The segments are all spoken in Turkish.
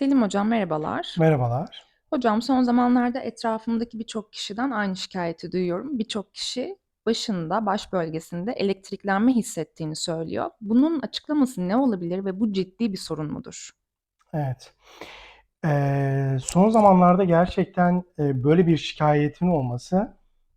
Selim hocam merhabalar. Merhabalar. Hocam son zamanlarda etrafımdaki birçok kişiden aynı şikayeti duyuyorum. Birçok kişi başında, baş bölgesinde elektriklenme hissettiğini söylüyor. Bunun açıklaması ne olabilir ve bu ciddi bir sorun mudur? Evet. Eee, son zamanlarda gerçekten, eee, böyle bir şikayetin olması,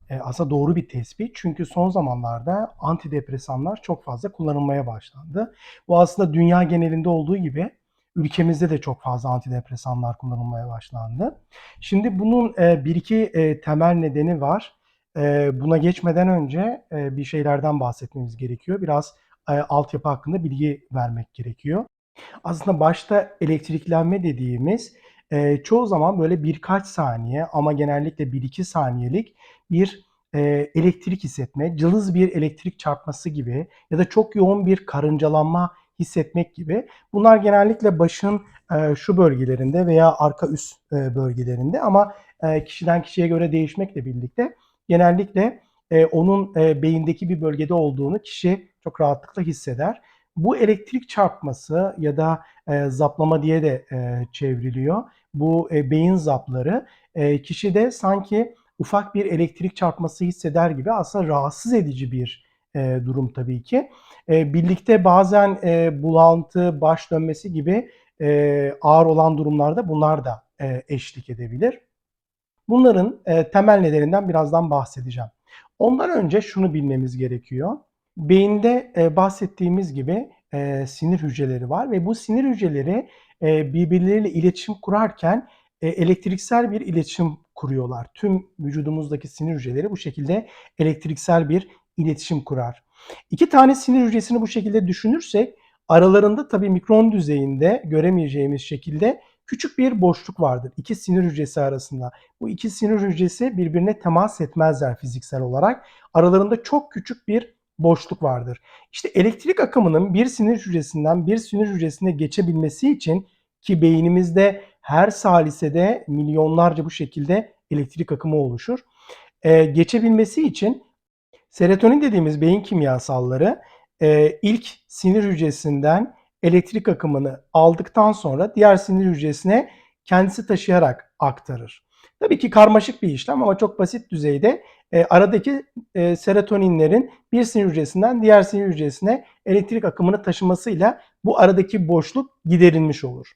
eee, aslında doğru bir tespit. Çünkü son zamanlarda antidepresanlar çok fazla kullanılmaya başlandı. Bu aslında dünya genelinde olduğu gibi ülkemizde de çok fazla antidepresanlar kullanılmaya başlandı. Şimdi bunun, eee, 1-2, eee, temel nedeni var. Eee, buna geçmeden önce, bir şeylerden bahsetmemiz gerekiyor. Biraz, altyapı hakkında bilgi vermek gerekiyor. Aslında başta elektriklenme dediğimiz, eee, çoğu zaman böyle birkaç saniye ama genellikle 1-2 saniyelik bir, eee, elektrik hissetme, cılız bir elektrik çarpması gibi ya da çok yoğun bir karıncalanma hissetmek gibi. Bunlar genellikle başın, eee, şu bölgelerinde veya arka üst, eee, bölgelerinde ama, eee, kişiden kişiye göre değişmekle birlikte genellikle, eee, onun, eee, beyindeki bir bölgede olduğunu kişi çok rahatlıkla hisseder. Bu elektrik çarpması ya da, eee, zaplama diye de, eee, çevriliyor. Bu, eee, beyin zapları, eee, kişide sanki ufak bir elektrik çarpması hisseder gibi aslında rahatsız edici bir, eee, durum tabii ki. Eee, birlikte bazen, eee, bulantı, baş dönmesi gibi, eee, ağır olan durumlarda bunlar da, eee, eşlik edebilir. Bunların, eee, temel nedeninden birazdan bahsedeceğim. Ondan önce şunu bilmemiz gerekiyor. Beyinde, eee, bahsettiğimiz gibi, eee, sinir hücreleri var ve bu sinir hücreleri, eee, birbirleriyle iletişim kurarken, eee, elektriksel bir iletişim kuruyorlar. Tüm vücudumuzdaki sinir hücreleri bu şekilde elektriksel bir iletişim kurar. 2 tane sinir hücresini bu şekilde düşünürsek aralarında tabii mikron düzeyinde göremeyeceğimiz şekilde küçük bir boşluk vardır 2 sinir hücresi arasında. Bu 2 sinir hücresi birbirine temas etmezler fiziksel olarak. Aralarında çok küçük bir boşluk vardır. İşte elektrik akımının bir sinir hücresinden bir sinir hücresine geçebilmesi için ki beynimizde her salisede milyonlarca bu şekilde elektrik akımı oluşur. Eee, geçebilmesi için serotonin dediğimiz beyin kimyasalları, eee, ilk sinir hücresinden elektrik akımını aldıktan sonra diğer sinir hücresine kendisi taşıyarak aktarır. Tabii ki karmaşık bir işlem ama çok basit düzeyde, eee, aradaki, eee, serotoninlerin bir sinir hücresinden diğer sinir hücresine elektrik akımını taşımasıyla bu aradaki boşluk giderilmiş olur.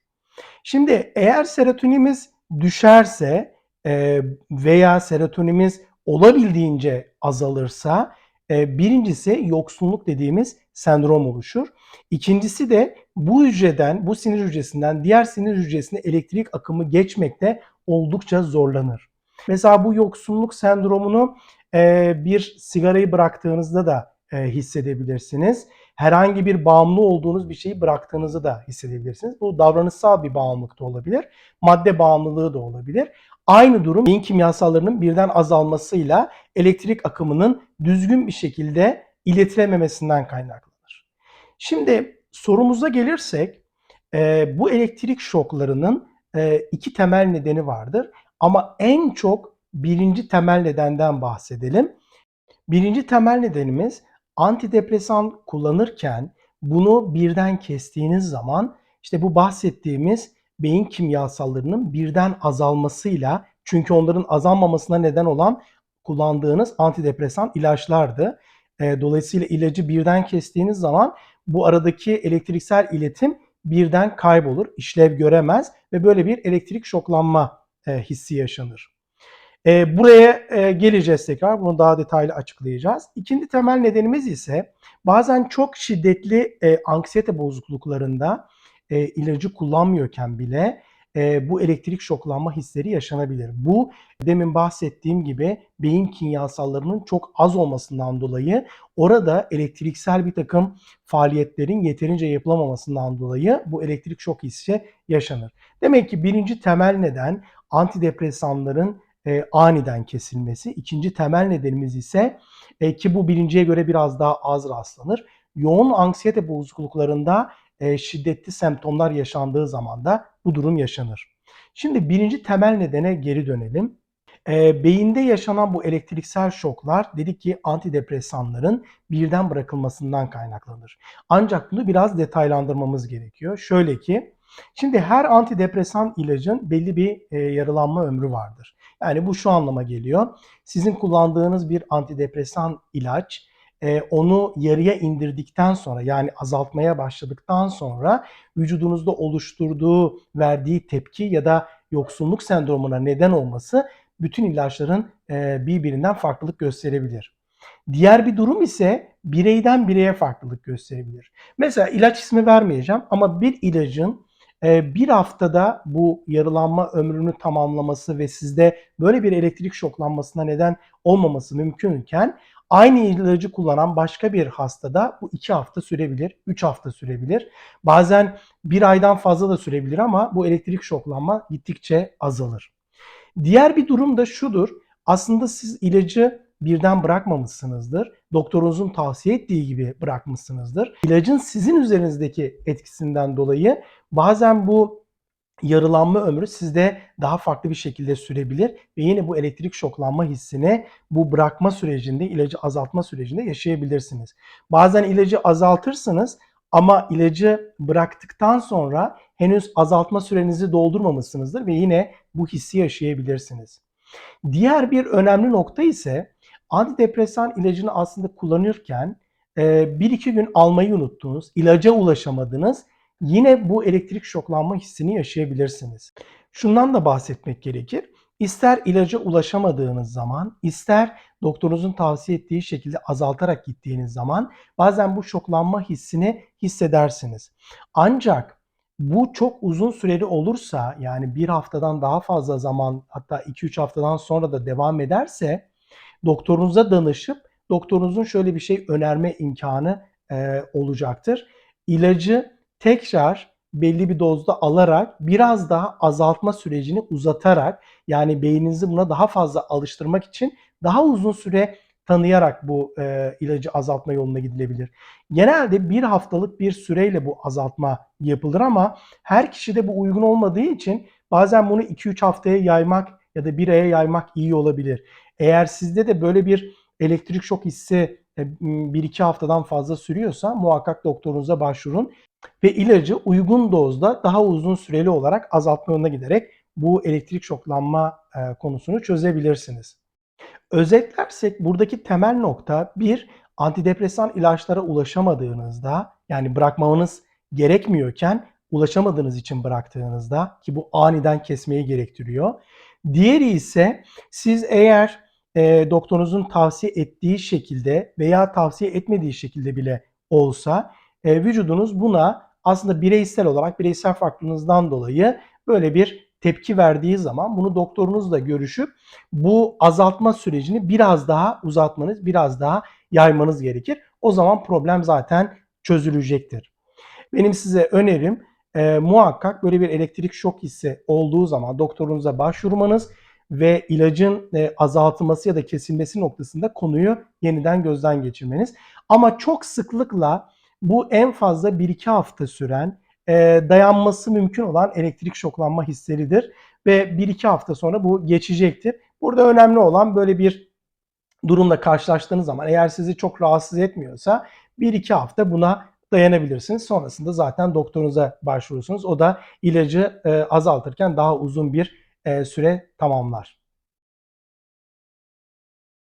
Şimdi eğer serotonimiz düşerse, eee, veya serotonimiz olabildiğince azalırsa, eee, 1'incisi yoksunluk dediğimiz sendrom oluşur. 2'ncisi de bu hücreden, bu sinir hücresinden diğer sinir hücresine elektrik akımı geçmekte oldukça zorlanır. Mesela bu yoksunluk sendromunu, eee, bir sigarayı bıraktığınızda da, eee, hissedebilirsiniz. Herhangi bir bağımlı olduğunuz bir şeyi bıraktığınızı da hissedebilirsiniz. Bu davranışsal bir bağımlılık da olabilir, madde bağımlılığı da olabilir. Aynı durum beyin kimyasallarının birden azalmasıyla elektrik akımının düzgün bir şekilde iletilememesinden kaynaklanır. Şimdi sorumuza gelirsek, eee, bu elektrik şoklarının, eee, 2 temel nedeni vardır ama en çok 1'inci temel nedenden bahsedelim. 1'inci temel nedenimiz antidepresan kullanırken bunu birden kestiğiniz zaman işte bu bahsettiğimiz beyin kimyasallarının birden azalmasıyla çünkü onların azalmamasına neden olan kullandığınız antidepresan ilaçlardı. Eee, dolayısıyla ilacı birden kestiğiniz zaman bu aradaki elektriksel iletim birden kaybolur, işlev göremez ve böyle bir elektrik şoklanma, eee, hissi yaşanır. Eee, buraya, geleceğiz tekrar. Bunu daha detaylı açıklayacağız. 2'nci temel nedenimiz ise bazen çok şiddetli, anksiyete bozukluklarında, eee, ilacı kullanmıyorken bile, eee, bu elektrik şoklanma hisleri yaşanabilir. Bu demin bahsettiğim gibi beyin kimyasallarının çok az olmasından dolayı orada elektriksel birtakım faaliyetlerin yeterince yapılamamasından dolayı bu elektrik şok hissi yaşanır. Demek ki 1'inci temel neden antidepresanların, eee, aniden kesilmesi. 2'nci temel nedenimiz ise, eee, ki bu 1'inciye göre biraz daha az rastlanır. Yoğun anksiyete bozukluklarında, eee, şiddetli semptomlar yaşandığı zaman da bu durum yaşanır. Şimdi 1'inci temel nedene geri dönelim. Eee, beyinde yaşanan bu elektriksel şoklar dedik ki antidepresanların birden bırakılmasından kaynaklanır. Ancak bunu biraz detaylandırmamız gerekiyor. Şöyle ki, Şimdi her antidepresan ilacın belli bir e, yarılanma ömrü vardır. Yani bu şu anlama geliyor. Sizin kullandığınız bir antidepresan ilaç e, onu yarıya indirdikten sonra yani azaltmaya başladıktan sonra vücudunuzda oluşturduğu verdiği tepki ya da yoksunluk sendromuna neden olması bütün ilaçların e, birbirinden farklılık gösterebilir. Diğer bir durum ise bireyden bireye farklılık gösterebilir. Mesela ilaç ismi vermeyeceğim ama bir ilacın e, bir haftada bu yarılanma ömrünü tamamlaması ve sizde böyle bir elektrik şoklanmasına neden olmaması mümkünken aynı ilacı kullanan başka bir hastada bu 2 hafta sürebilir, 3 hafta sürebilir. Bazen bir aydan fazla da sürebilir ama bu elektrik şoklanma gittikçe azalır. Diğer bir durum da şudur. Aslında siz ilacı birden bırakmamışsınızdır. Doktorunuzun tavsiye ettiği gibi bırakmışsınızdır. İlacın sizin üzerinizdeki etkisinden dolayı bazen bu yarılanma ömrü sizde daha farklı bir şekilde sürebilir ve yine bu elektrik şoklanma hissini bu bırakma sürecinde, ilacı azaltma sürecinde yaşayabilirsiniz. Bazen ilacı azaltırsınız ama ilacı bıraktıktan sonra henüz azaltma sürenizi doldurmamışsınızdır ve yine bu hissi yaşayabilirsiniz. Diğer bir önemli nokta ise antidepresan ilacını aslında kullanırken bir iki gün almayı unuttunuz, ilaca ulaşamadınız. Yine bu elektrik şoklanma hissini yaşayabilirsiniz. Şundan da bahsetmek gerekir. İster ilaca ulaşamadığınız zaman, ister doktorunuzun tavsiye ettiği şekilde azaltarak gittiğiniz zaman bazen bu şoklanma hissini hissedersiniz. Ancak bu çok uzun süreli olursa yani bir haftadan daha fazla zaman hatta 2-3 haftadan sonra da devam ederse doktorunuza danışıp doktorunuzun şöyle bir şey önerme imkanı e, olacaktır. İlacı tekrar belli bir dozda alarak biraz daha azaltma sürecini uzatarak yani beyninizi buna daha fazla alıştırmak için daha uzun süre tanıyarak bu e, ilacı azaltma yoluna gidilebilir. Genelde bir haftalık bir süreyle bu azaltma yapılır ama her kişide bu uygun olmadığı için bazen bunu 2-3 haftaya yaymak ya da bir aya yaymak iyi olabilir. Eğer sizde de böyle bir elektrik şok hissi 1-2 haftadan fazla sürüyorsa muhakkak doktorunuza başvurun ve ilacı uygun dozda daha uzun süreli olarak azaltma giderek bu elektrik şoklanma e, konusunu çözebilirsiniz. Özetlersek buradaki temel nokta bir antidepresan ilaçlara ulaşamadığınızda yani bırakmanız gerekmiyorken ulaşamadığınız için bıraktığınızda ki bu aniden kesmeyi gerektiriyor. Diğeri ise siz eğer e, doktorunuzun tavsiye ettiği şekilde veya tavsiye etmediği şekilde bile olsa e, vücudunuz buna aslında bireysel olarak bireysel farklılığınızdan dolayı böyle bir tepki verdiği zaman bunu doktorunuzla görüşüp bu azaltma sürecini biraz daha uzatmanız, biraz daha yaymanız gerekir. O zaman problem zaten çözülecektir. Benim size önerim e, muhakkak böyle bir elektrik şok hissi olduğu zaman doktorunuza başvurmanız ve ilacın e, azaltılması ya da kesilmesi noktasında konuyu yeniden gözden geçirmeniz. Ama çok sıklıkla bu en fazla 1-2 hafta süren e, dayanması mümkün olan elektrik şoklanma hisleridir ve 1-2 hafta sonra bu geçecektir. Burada önemli olan böyle bir durumla karşılaştığınız zaman eğer sizi çok rahatsız etmiyorsa 1-2 hafta buna dayanabilirsiniz. Sonrasında zaten doktorunuza başvurursunuz. O da ilacı e, azaltırken daha uzun bir süre tamamlar.